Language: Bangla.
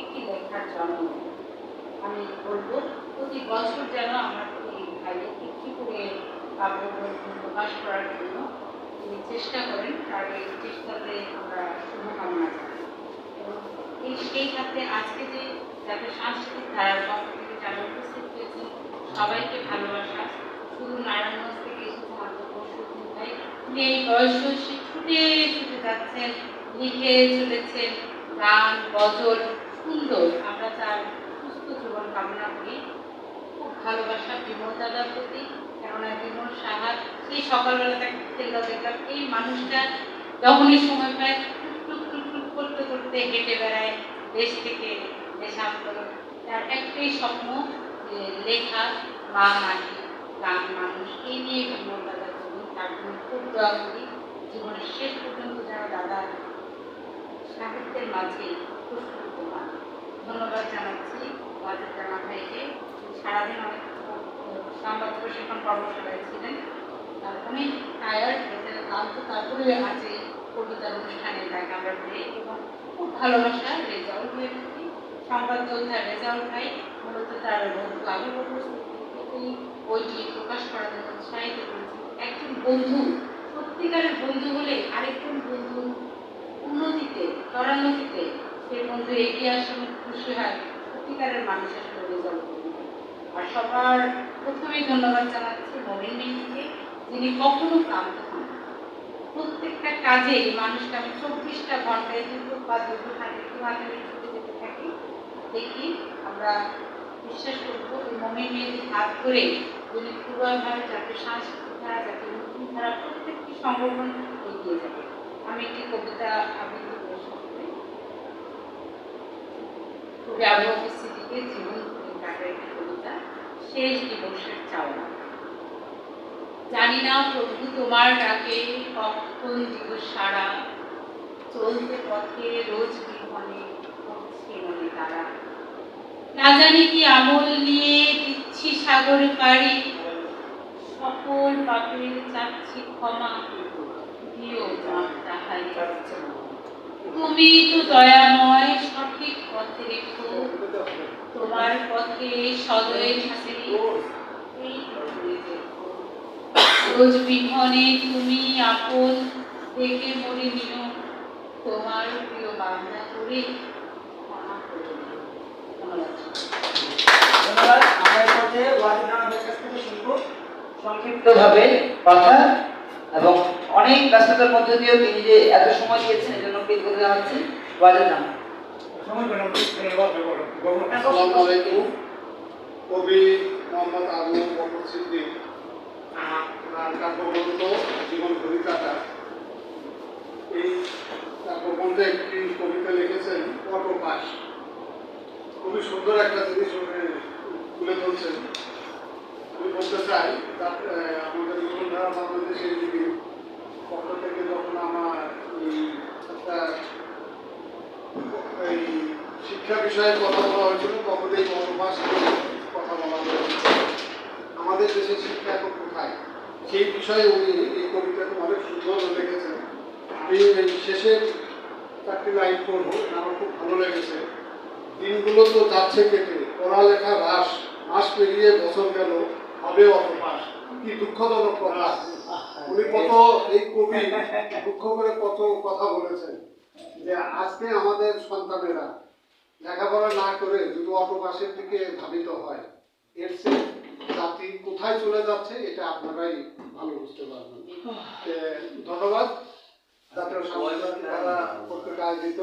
একটি লেখার জন্ম আমি বলব, প্রতি বছর যেন আমার এই ভাইকে একটি করে কাব্যগ্রন্থ প্রকাশ করার জন্য তিনি চেষ্টা করেন আর এই চেষ্টাতে আমরা শুভকামনা জানাই। এবং এই সেই সাথে আজকে যে যাতে সাংস্কৃতিক পক্ষ থেকে যারা উপস্থিত হয়েছেন, সবাইকে ভালোবাসা, শুধু নারায়ণগঞ্জ থেকে এসেছে মাত্র পরশু দিন তাই উনি এই বয়সে ছুটে ছুটে যাচ্ছেন, লিখে চলেছেন গান, গজল সুন্দর। আমরা তার সুস্থ জীবন কামনা করি। খুব ভালোবাসা বিমল দাদার প্রতি। কেননা বিমল সাহা, সেই সকালবেলা তাকে দেখলাম দেখলাম। এই মানুষটা যখনই সময় পায়, টুক টুক টুক করতে করতে হেঁটে বেড়ায়, দেশ থেকে দেশান্তর তার একটাই স্বপ্ন লেখা মা মাটি গান মানুষ। এই নিয়ে বিমল দাদার জীবন তার জন্য খুব দোয়া করি। জীবনের শেষ পর্যন্ত যেন দাদা সাহিত্যের মাঝে পুষ্পমান ধন্যবাদ জানাচ্ছি ওয়াজেদ জানা ভাইকে সারাদিন অনেক সংবাদ প্রশিক্ষণ কর্মশালায় ছিলেন। অনেক টায়ার্ড ভেতরে ক্লান্ত তারপরে এই কবিতার অনুষ্ঠানে তাকে আমরা পেয়ে এবং খুব ভালোবাসা রেজাউল ভাইয়ের প্রতি সংবাদ যোদ্ধা রেজাউল ভাই মূলত তার ক্লাবের উপস্থিতি বইটি প্রকাশ করার জন্য উৎসাহিত করেছে একজন বন্ধু, সত্যিকারের বন্ধু হলে আরেকজন বন্ধু ত্বরান্নতিতে সেই বন্ধু এগিয়ে আসুন খুশি হয়। সত্যিকারের মানুষ আসলে রেজাল্ট আর সবার প্রথমেই ধন্যবাদ জানাচ্ছি মমিন মিহিকে, যিনি কখনো ক্লান্ত হন। প্রত্যেকটা কাজে মানুষকে আমি চব্বিশটা ঘন্টায় দুটো বা দুটো হাতে দু হাতে ছুটে যেতে থাকি। দেখি, আমরা বিশ্বাস করব এই মমিন মেয়েদের হাত ধরে যিনি পুরোভাবে যাতে সাংস্কৃতিক ধারা, যাতে নতুন ধারা প্রত্যেকটি সংগঠন এগিয়ে যাবে। আমি একটি কবিতা আবৃত্তি করে শুরু করি কবি আবু জীবন কাটার কবিতা শেষ দিবসের চাওয়া জানি না প্রভু, তোমার ডাকে কখন দিবস সারা। চলতে পথে রোজ বিহনে হচ্ছে মনে তারা না জানি কি আমল নিয়ে দিচ্ছি সাগর পাড়ি সকল পাপের চাচ্ছি ক্ষমা। দিও তাহাই তুমি তো দয়াময় সঠিক পথে রেখো। তোমার পথে। রোজ বিহনে তুমি আপন নিও। তোমার প্রিয় বাংলা করে কথা এবং অনেক ব্যস্ততার মধ্যে দিয়েও তিনি যে এত সময় দিয়েছেন এজন্য কৃতজ্ঞতা জানাচ্ছি ওয়াহিদ রানা আসসালামু আলাইকুম। কবি মোহাম্মদ আবু বকর সিদ্দিক। তার কাব্যগ্রন্থ জীবন কবিতাটা। এই কাব্যগ্রন্থে একটি কবিতা লিখেছেন অটোপাস খুবই সুন্দর একটা জিনিস তুলে ধরছেন। আমি বলতে চাই আমাদের জীবনধারা বাংলাদেশের দিকে পক্ষ থেকে যখন আমার এই একটা এই শিক্ষা বিষয়ে কথা বলা হয়েছিল তখন এই কথা বলা হয়েছিল আমাদের দেশের শিক্ষা এখন কোথায়? সেই বিষয়ে উনি এই কবিতাটা অনেক সুন্দর লিখেছেন। আমি শেষের চারটি লাইন পড়ব আমার খুব ভালো লেগেছে। দিনগুলো তো যাচ্ছে কেটে, পড়ালেখা হ্রাস, মাস পেরিয়ে বছর গেল, হবে অটোপাস কি দুঃখজনক কথা। উনি কত এই কবি দুঃখ করে কত কথা বলেছেন। যে আজকে আমাদের সন্তানেরা লেখাপড়া না করে যদি অটোপাসের দিকে ধাবিত হয়। এর চেয়ে জাতি কোথায় চলে যাচ্ছে এটা আপনারাই ভালো বুঝতে পারবেন। ধন্যবাদ। জাতীয় মেলা পত্রিকা আয়োজিত।